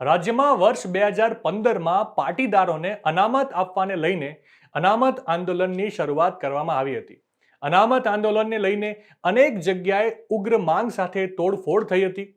રાજ્યમાં વર્ષ બે હજાર પંદરમાં પાટીદારોને અનામત આપવાને લઈને અનામત આંદોલનની શરૂઆત કરવામાં આવી હતી. અનામત આંદોલનને લઈને અનેક જગ્યાએ ઉગ્ર માંગ સાથે તોડફોડ થઈ હતી.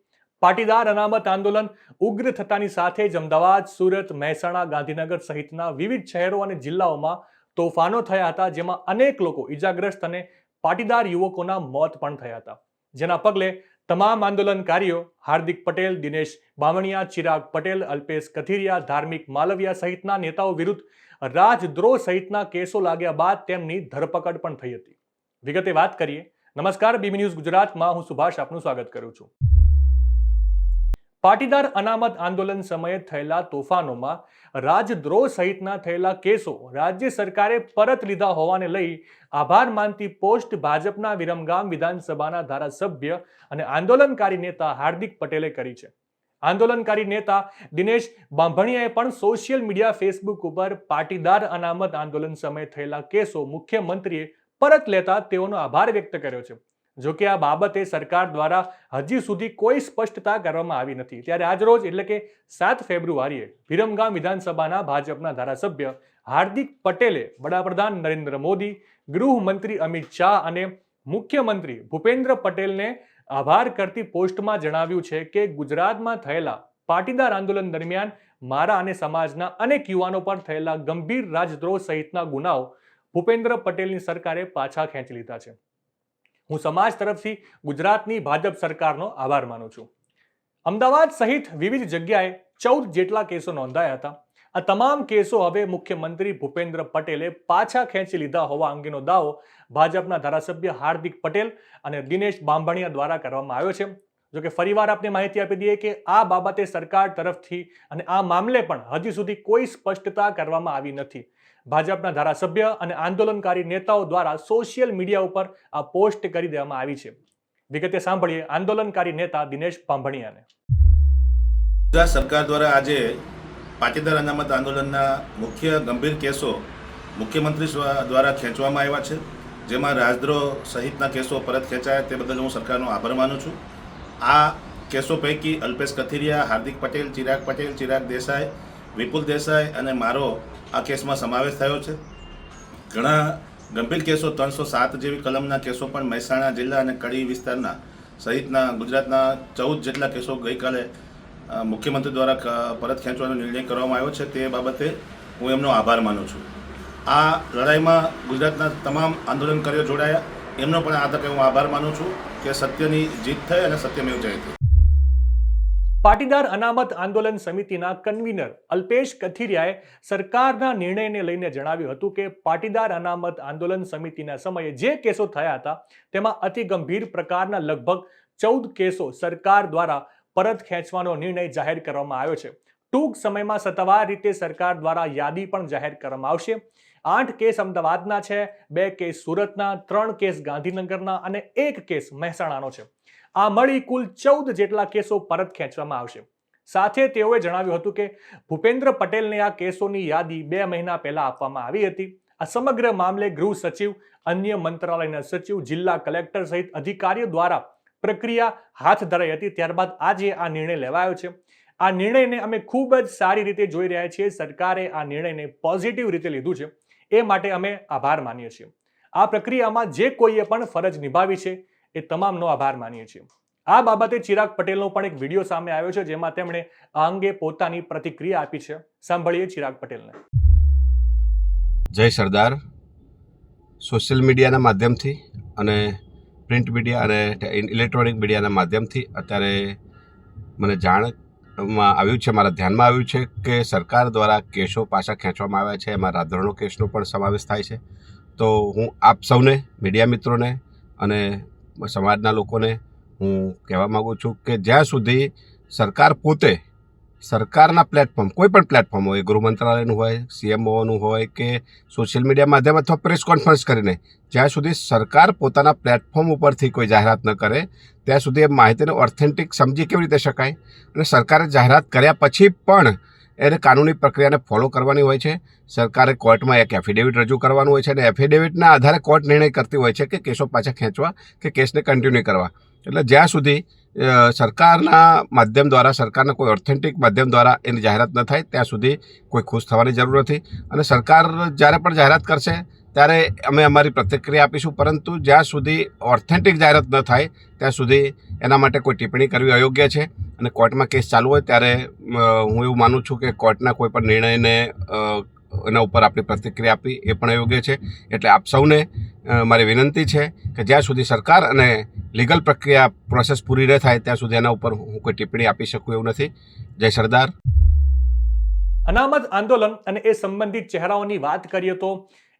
પાટીદાર અનામત આંદોલન ઉગ્ર થતાની સાથે જ અમદાવાદ, સુરત, મહેસાણા, ગાંધીનગર સહિતના વિવિધ શહેરો અને જિલ્લાઓમાં તોફાનો થયા હતા, જેમાં અનેક લોકો ઈજાગ્રસ્ત અને પાટીદાર યુવકોના મોત પણ થયા હતા. જેના પગલે તમામ આંદોલનકારીઓ, હાર્દિક પટેલ, દિનેશ બામણિયા ચિરાગ પટેલ, અલ્પેશ કથિરિયા, ધાર્મિક માલવિયા સહિતના નેતાઓ વિરુદ્ધ રાજદ્રોહ સહિતના કેસો લાગ્યા બાદ તેમની ધરપકડ પણ થઈ હતી. વિગતે વાત કરીએ. નમસ્કાર, બીબી ન્યૂઝ ગુજરાતમાં. હું સુભાષ આપનું સ્વાગત કરું છું. પાટીદાર અનામત આંદોલન સમયે થયેલા તોફાનોમાં રાજદ્રોહ સહિતના થયેલા કેસો રાજ્ય સરકારે પરત લીધા હોવાને લઈ આભાર માનતી પોસ્ટ ભાજપના વિરમગામ વિધાનસભાના ધારાસભ્ય અને આંદોલનકારી નેતા હાર્દિક પટેલે કરી છે. આંદોલનકારી નેતા દિનેશ બાંભણિયાએ પણ સોશિયલ મીડિયા ફેસબુક ઉપર પાટીદાર અનામત આંદોલન સમયે થયેલા કેસો મુખ્યમંત્રીએ પરત લેતા તેઓનો આભાર વ્યક્ત કર્યો છે. જો કે આ બાબતે સરકાર દ્વારા હજી સુધી કોઈ સ્પષ્ટતા કરવામાં આવી નથી. ત્યારે આજરોજ એટલે કે સાત ફેબ્રુઆરીએ વિરમગામ વિધાનસભાના ભાજપના ધારાસભ્ય હાર્દિક પટેલે વડાપ્રધાન નરેન્દ્ર મોદી, ગૃહમંત્રી અમિત શાહ અને મુખ્યમંત્રી ભૂપેન્દ્ર પટેલને આભાર કરતી પોસ્ટમાં જણાવ્યું છે કે ગુજરાતમાં થયેલા પાટીદાર આંદોલન દરમિયાન મારા અને સમાજના અનેક યુવાનો પર થયેલા ગંભીર રાજદ્રોહ સહિતના ગુનાઓ ભૂપેન્દ્ર પટેલની સરકારે પાછા ખેંચી લીધા છે. હું સમાજ તરફથી ગુજરાતની ભાજપ સરકારનો આભાર માનું છું. અમદાવાદ સહિત વિવિધ જગ્યાએ ચૌદ જેટલા કેસો નોંધાયા હતા. આ તમામ કેસો હવે મુખ્યમંત્રી ભૂપેન્દ્ર પટેલે પાછા ખેંચી લીધા હોવા અંગેનો દાવો ભાજપના ધારાસભ્ય હાર્દિક પટેલ અને દિનેશ બાંભણિયા દ્વારા કરવામાં આવ્યો છે. જો કે ફરીવાર આપને માહિતી આપી દઈએ કે આ બાબતે સરકાર તરફથી અને આ મામલે પણ હજી સુધી કોઈ સ્પષ્ટતા કરવામાં આવી નથી. ભાજપના ધારાસભ્ય અને આંદોલનકારી નેતાઓ દ્વારા સોશિયલ મીડિયા ઉપર આ પોસ્ટ કરી દેવામાં આવી છે. વિગતે સાંભળીએ આંદોલનકારી નેતા દિનેશ પાંભણિયાને. ગુજરાત સરકાર દ્વારા આજે પાટીદાર અનામત આંદોલનના મુખ્ય ગંભીર કેસો મુખ્યમંત્રી દ્વારા ખેંચવામાં આવ્યા છે. જેમાં રાજદ્રોહ સહિતના કેસો પરત ખેંચાયા તે બદલ હું સરકારનો આભાર માનું છું. આ કેસો પૈકી અલ્પેશ કથિરિયા, હાર્દિક પટેલ, ચિરાગ પટેલ, ચિરાગ દેસાઈ, વિપુલ દેસાઈ અને મારો આ કેસમાં સમાવેશ થયો છે. ઘણા ગંભીર કેસો ત્રણસો સાત જેવી કલમના કેસો પણ મહેસાણા જિલ્લા અને કડી વિસ્તારના સહિતના ગુજરાતના ચૌદ જેટલા કેસો ગઈકાલે મુખ્યમંત્રી દ્વારા પરત ખેંચવાનો નિર્ણય કરવામાં આવ્યો છે તે બાબતે હું એમનો આભાર માનું છું. આ લડાઈમાં ગુજરાતના તમામ આંદોલનકારીઓ જોડાયા. એમનો પણ આ તકે હું આભાર માનું છું કે સત્યની જીત થઈ અને સત્યમેવ જયતે પાટીદાર અનામત આંદોલન સમિતિના કન્વીનર અલ્પેશ કથિરિયાએ સરકારના નિર્ણયને લઈને જણાવ્યું હતું કે પાટીદાર અનામત આંદોલન સમિતિના સમયે જે કેસો થયા હતા, તેમાં અતિ ગંભીર પ્રકારના લગભગ ચૌદ કેસો સરકાર દ્વારા પરત ખેંચવાનો નિર્ણય જાહેર કરવામાં આવ્યો છે. ટૂંક સમયમાં સત્તાવાર રીતે સરકાર દ્વારા યાદી પણ જાહેર કરવામાં આવશે. આઠ કેસ અમદાવાદના છે, બે કેસ સુરતના, ત્રણ કેસ ગાંધીનગરના અને એક કેસ મહેસાણાનો છે. આ મળી કુલ ચૌદ જેટલા કેસો પરત ખેંચવામાં આવશે. સાથે તેઓએ જણાવ્યું હતું કે, ભૂપેન્દ્ર પટેલને આ કેસોની યાદી બે મહિના પહેલા આપવામાં આવી હતી. આ સમગ્ર મામલે ગૃહ સચિવ, અન્ય મંત્રાલયના સચિવ, જિલ્લા કલેક્ટર સહિત અધિકારીઓ દ્વારા પ્રક્રિયા હાથ ધરાઈ હતી. ત્યારબાદ આજે આ નિર્ણય લેવાયો છે. આ નિર્ણયને અમે ખૂબ જ સારી રીતે જોઈ રહ્યા છીએ. સરકારે આ નિર્ણયને પોઝિટિવ રીતે લીધું છે. એ માટે અમે આભાર માનીએ છીએ. આ પ્રક્રિયામાં જે કોઈએ પણ ફરજ નિભાવી છે, એ તમામનો આભાર માનીએ છીએ. આ બાબતે ચિરાગ પટેલનો પણ એક વીડિયો સામે આવ્યો છે, જેમાં તેમણે આ અંગે પોતાની પ્રતિક્રિયા આપી છે. સાંભળીએ ચિરાગ પટેલને. જય સરદાર. સોશિયલ મીડિયાના માધ્યમથી અને પ્રિન્ટ મીડિયા અને ઇલેક્ટ્રોનિક મીડિયાના માધ્યમથી અત્યારે મને જાણમાં આવ્યું છે, મારા ધ્યાનમાં આવ્યું છે કે સરકાર દ્વારા કેસો પાછા ખેંચવામાં આવ્યા છે. એમાં રાધરણો કેસનો પણ સમાવેશ થાય છે. તો હું આપ સૌને, મીડિયા મિત્રોને અને સમાજના લોકોને હું કહેવા માગું છું કે જ્યાં સુધી સરકાર પોતે સરકારના પ્લેટફોર્મ કોઈ પણ પ્લેટફોર્મ હોય, ગૃહ મંત્રાલયનું હોય સીએમઓનું હોય કે સોશિયલ મીડિયા માધ્યમ અથવા પ્રેસ કોન્ફરન્સ કરીને, જ્યાં સુધી સરકાર પોતાના પ્લેટફોર્મ ઉપરથી કોઈ જાહેરાત ન કરે, ત્યાં સુધી એ માહિતીને ઓથેન્ટિક સમજી કેવી રીતે શકાય? અને સરકારે જાહેરાત કર્યા પછી પણ એને કાનૂની પ્રક્રિયાને ફોલો કરવાની હોય છે. સરકારે કોર્ટમાં એક એફિડેવિટ રજૂ કરવાનું હોય છે અને એફિડેવિટના આધારે કોર્ટ નિર્ણય કરતી હોય છે કે કેસો પાછા ખેંચવા કે કેસને કન્ટિન્યુ કરવા. એટલે જ્યાં સુધી સરકારના માધ્યમ દ્વારા, સરકારના કોઈ ઓથેન્ટિક માધ્યમ દ્વારા એની જાહેરાત ન થાય, ત્યાં સુધી કોઈ ખુશ થવાની જરૂર નથી. અને સરકાર જ્યારે પણ જાહેરાત કરશે, ત્યારે અમે અમારી પ્રતિક્રિયા આપીશું. પરંતુ જ્યાં સુધી ઓથેન્ટિક જાહેરાત ન થાય, ત્યાં સુધી એના માટે કોઈ ટિપ્પણી કરવી અયોગ્ય છે. અને કોર્ટમાં કેસ ચાલુ હોય, ત્યારે હું એવું માનું છું કે કોર્ટના કોઈ પણ નિર્ણયને એના ઉપર આપણી પ્રતિક્રિયા આપવી એ પણ યોગ્ય છે. એટલે આપ સૌને મારી વિનંતી છે કે જ્યાં સુધી સરકાર અને લીગલ પ્રક્રિયા પ્રોસેસ પૂરી ન થાય, ત્યાં સુધી એના ઉપર હું કોઈ ટિપ્પણી આપી શકું એવું નથી. જય સરદાર. અનામત આંદોલન અને એ સંબંધિત ચહેરાઓની વાત કરીએ તો,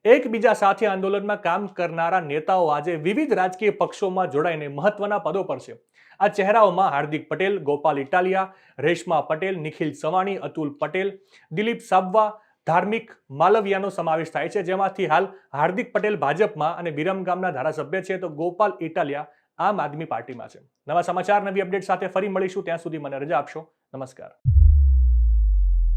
એકબીજા સાથે આંદોલનમાં કામ કરનારા નેતાઓ આજે વિવિધ રાજકીય પક્ષોમાં જોડાઈને મહત્વના પદો પર છે. આ ચહેરાઓમાં હાર્દિક પટેલ, ગોપાલ ઇટાલિયા, રેશમા પટેલ, નિખિલ સવાણી, અતુલ પટેલ, દિલીપ સાબવા ધાર્મિક માલવિયાનો સમાવેશ થાય છે. જેમાંથી હાલ હાર્દિક પટેલ ભાજપમાં અને વિરમગામના ધારાસભ્ય છે તો ગોપાલ ઇટાલિયા આમ આદમી પાર્ટીમાં છે. નવા સમાચાર, નવી અપડેટ સાથે ફરી મળીશું. ત્યાં સુધી મને રજા આપશો. નમસ્કાર.